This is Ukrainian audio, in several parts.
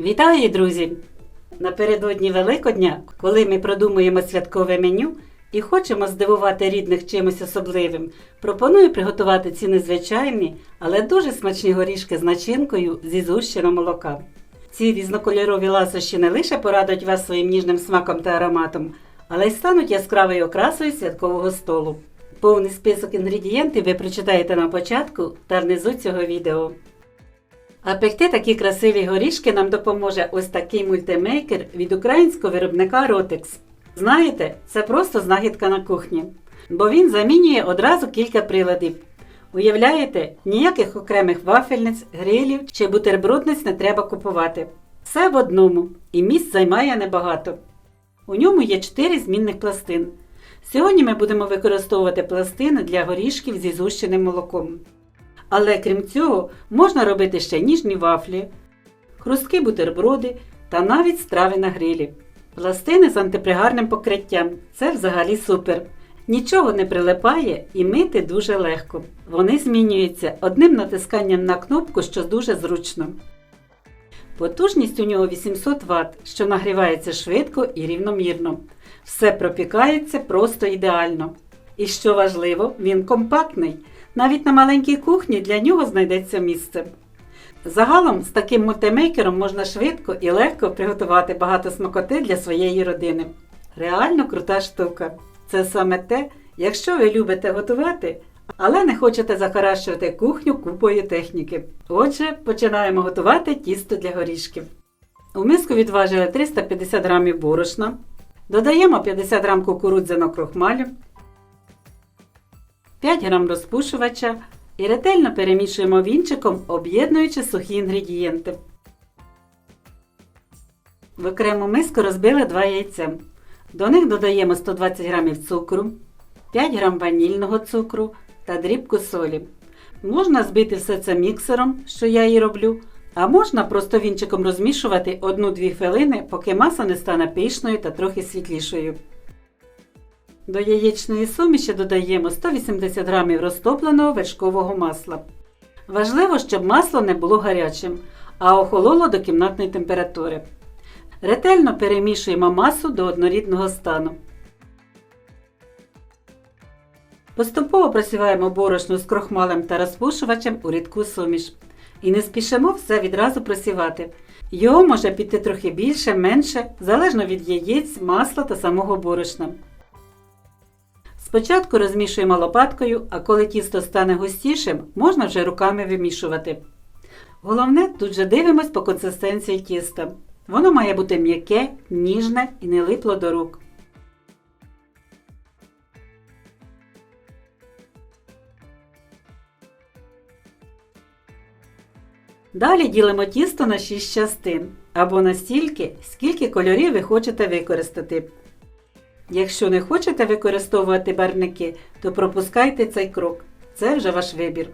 Вітаю, друзі! Напередодні Великодня, коли ми продумуємо святкове меню і хочемо здивувати рідних чимось особливим, пропоную приготувати ці незвичайні, але дуже смачні горішки з начинкою зі згущеного молока. Ці різнокольорові ласощі не лише порадують вас своїм ніжним смаком та ароматом, але й стануть яскравою окрасою святкового столу. Повний список інгредієнтів ви прочитаєте на початку та внизу цього відео. А пекти такі красиві горішки нам допоможе ось такий мультимейкер від українського виробника Rotex. Знаєте, це просто знахідка на кухні, бо він замінює одразу кілька приладів. Уявляєте, ніяких окремих вафельниць, грилів чи бутербродниць не треба купувати. Все в одному, і місць займає небагато. У ньому є 4 змінних пластин. Сьогодні ми будемо використовувати пластини для горішків зі згущеним молоком. Але крім цього, можна робити ще ніжні вафлі, хрусткі бутерброди та навіть страви на грилі. Пластини з антипригарним покриттям це взагалі супер. Нічого не прилипає і мити дуже легко. Вони змінюються одним натисканням на кнопку, що дуже зручно. Потужність у нього 800 Вт, що нагрівається швидко і рівномірно. Все пропікається просто ідеально. І що важливо, він компактний. Навіть на маленькій кухні для нього знайдеться місце. Загалом з таким мультимейкером можна швидко і легко приготувати багато смакоти для своєї родини. Реально крута штука. Це саме те, якщо ви любите готувати, але не хочете захаращувати кухню купою техніки. Отже, починаємо готувати тісто для горішків. У миску відважили 350 г борошна, додаємо 50 г кукурудзяного крохмалю, 5 г розпушувача і ретельно перемішуємо вінчиком, об'єднуючи сухі інгредієнти. В окрему миску розбили 2 яйця. До них додаємо 120 г цукру, 5 г ванільного цукру та дрібку солі. Можна збити все це міксером, що я і роблю, а можна просто вінчиком розмішувати 1-2 хвилини, поки маса не стане пишною та трохи світлішою. До яєчної суміші додаємо 180 г розтопленого вершкового масла. Важливо, щоб масло не було гарячим, а охололо до кімнатної температури. Ретельно перемішуємо масу до однорідного стану. Поступово просіваємо борошно з крохмалем та розпушувачем у рідку суміш. І не спішимо все відразу просівати. Його може піти трохи більше, менше, залежно від яєць, масла та самого борошна. Спочатку розмішуємо лопаткою, а коли тісто стане густішим, можна вже руками вимішувати. Головне, тут же дивимось по консистенції тіста. Воно має бути м'яке, ніжне і не липло до рук. Далі ділимо тісто на 6 частин або настільки, скільки кольорів ви хочете використати. Якщо не хочете використовувати барвники, то пропускайте цей крок. Це вже ваш вибір.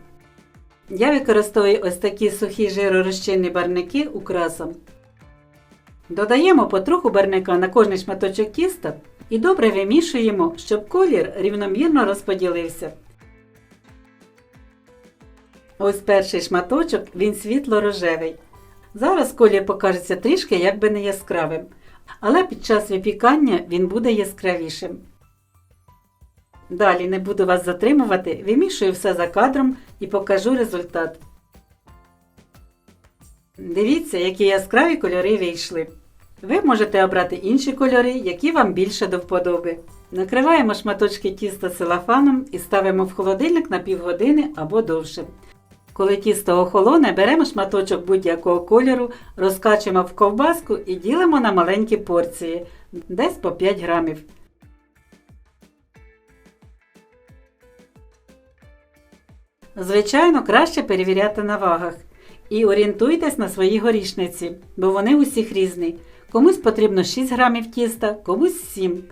Я використовую ось такі сухі жиророзчинні барвники украсом. Додаємо потроху барвника на кожний шматочок тіста і добре вимішуємо, щоб колір рівномірно розподілився. Ось перший шматочок, він світло-рожевий. Зараз колір покажеться трішки якби не яскравим, але під час випікання він буде яскравішим. Далі не буду вас затримувати, вимішую все за кадром і покажу результат. Дивіться, які яскраві кольори вийшли. Ви можете обрати інші кольори, які вам більше до вподоби. Накриваємо шматочки тіста целофаном і ставимо в холодильник на півгодини або довше. Коли тісто охолоне, беремо шматочок будь-якого кольору, розкачуємо в ковбаску і ділимо на маленькі порції, десь по 5 грамів. Звичайно, краще перевіряти на вагах. І орієнтуйтесь на свої горішниці, бо вони усіх різні. Комусь потрібно 6 грамів тіста, комусь 7.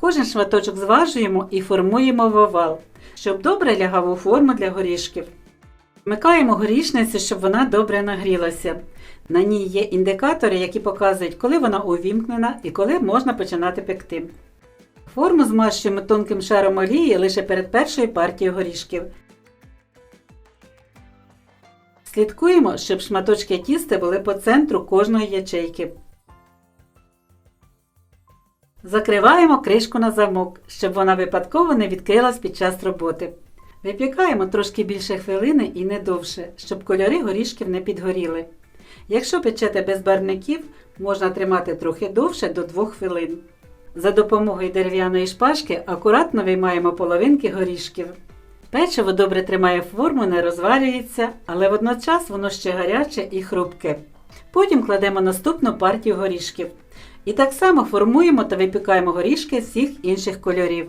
Кожен шматочок зважуємо і формуємо в овал, щоб добре лягав у форму для горішків. Вмикаємо горішницю, щоб вона добре нагрілася. На ній є індикатори, які показують, коли вона увімкнена і коли можна починати пекти. Форму змащуємо тонким шаром олії лише перед першою партією горішків. Слідкуємо, щоб шматочки тіста були по центру кожної ячейки. Закриваємо кришку на замок, щоб вона випадково не відкрилась під час роботи. Випікаємо трошки більше хвилини і не довше, щоб кольори горішків не підгоріли. Якщо печете без барвників, можна тримати трохи довше до 2 хвилин. За допомогою дерев'яної шпажки акуратно виймаємо половинки горішків. Печиво добре тримає форму, не розвалюється, але водночас воно ще гаряче і хрупке. Потім кладемо наступну партію горішків. І так само формуємо та випікаємо горішки всіх інших кольорів.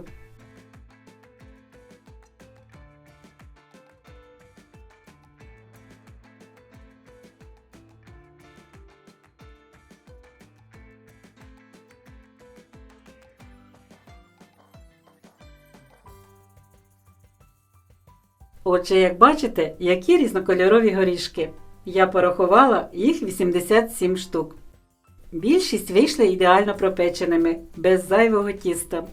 Отже, як бачите, які різнокольорові горішки. Я порахувала їх 87 штук. Більшість вийшли ідеально пропеченими, без зайвого тіста.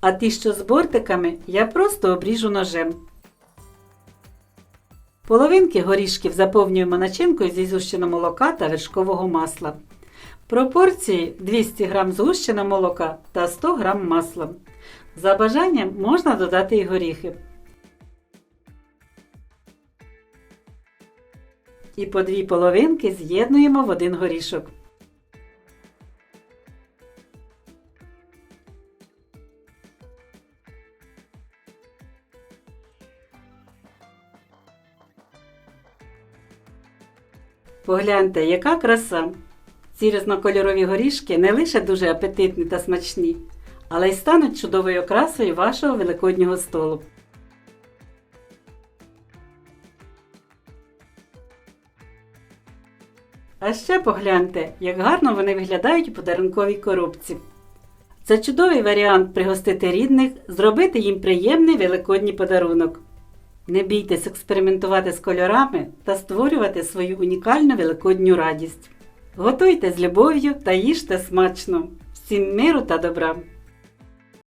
А ті, що з бортиками, я просто обріжу ножем. Половинки горішків заповнюємо начинкою зі згущеного молока та вершкового масла. Пропорції 200 г згущеного молока та 100 г масла. За бажанням можна додати і горіхи. І по дві половинки з'єднуємо в один горішок. Погляньте, яка краса! Ці різнокольорові горішки не лише дуже апетитні та смачні, але й стануть чудовою окрасою вашого великоднього столу. А ще погляньте, як гарно вони виглядають у подарунковій коробці. Це чудовий варіант пригостити рідних, зробити їм приємний великодній подарунок. Не бійтесь експериментувати з кольорами та створювати свою унікальну великодню радість. Готуйте з любов'ю та їжте смачно. Всім миру та добра!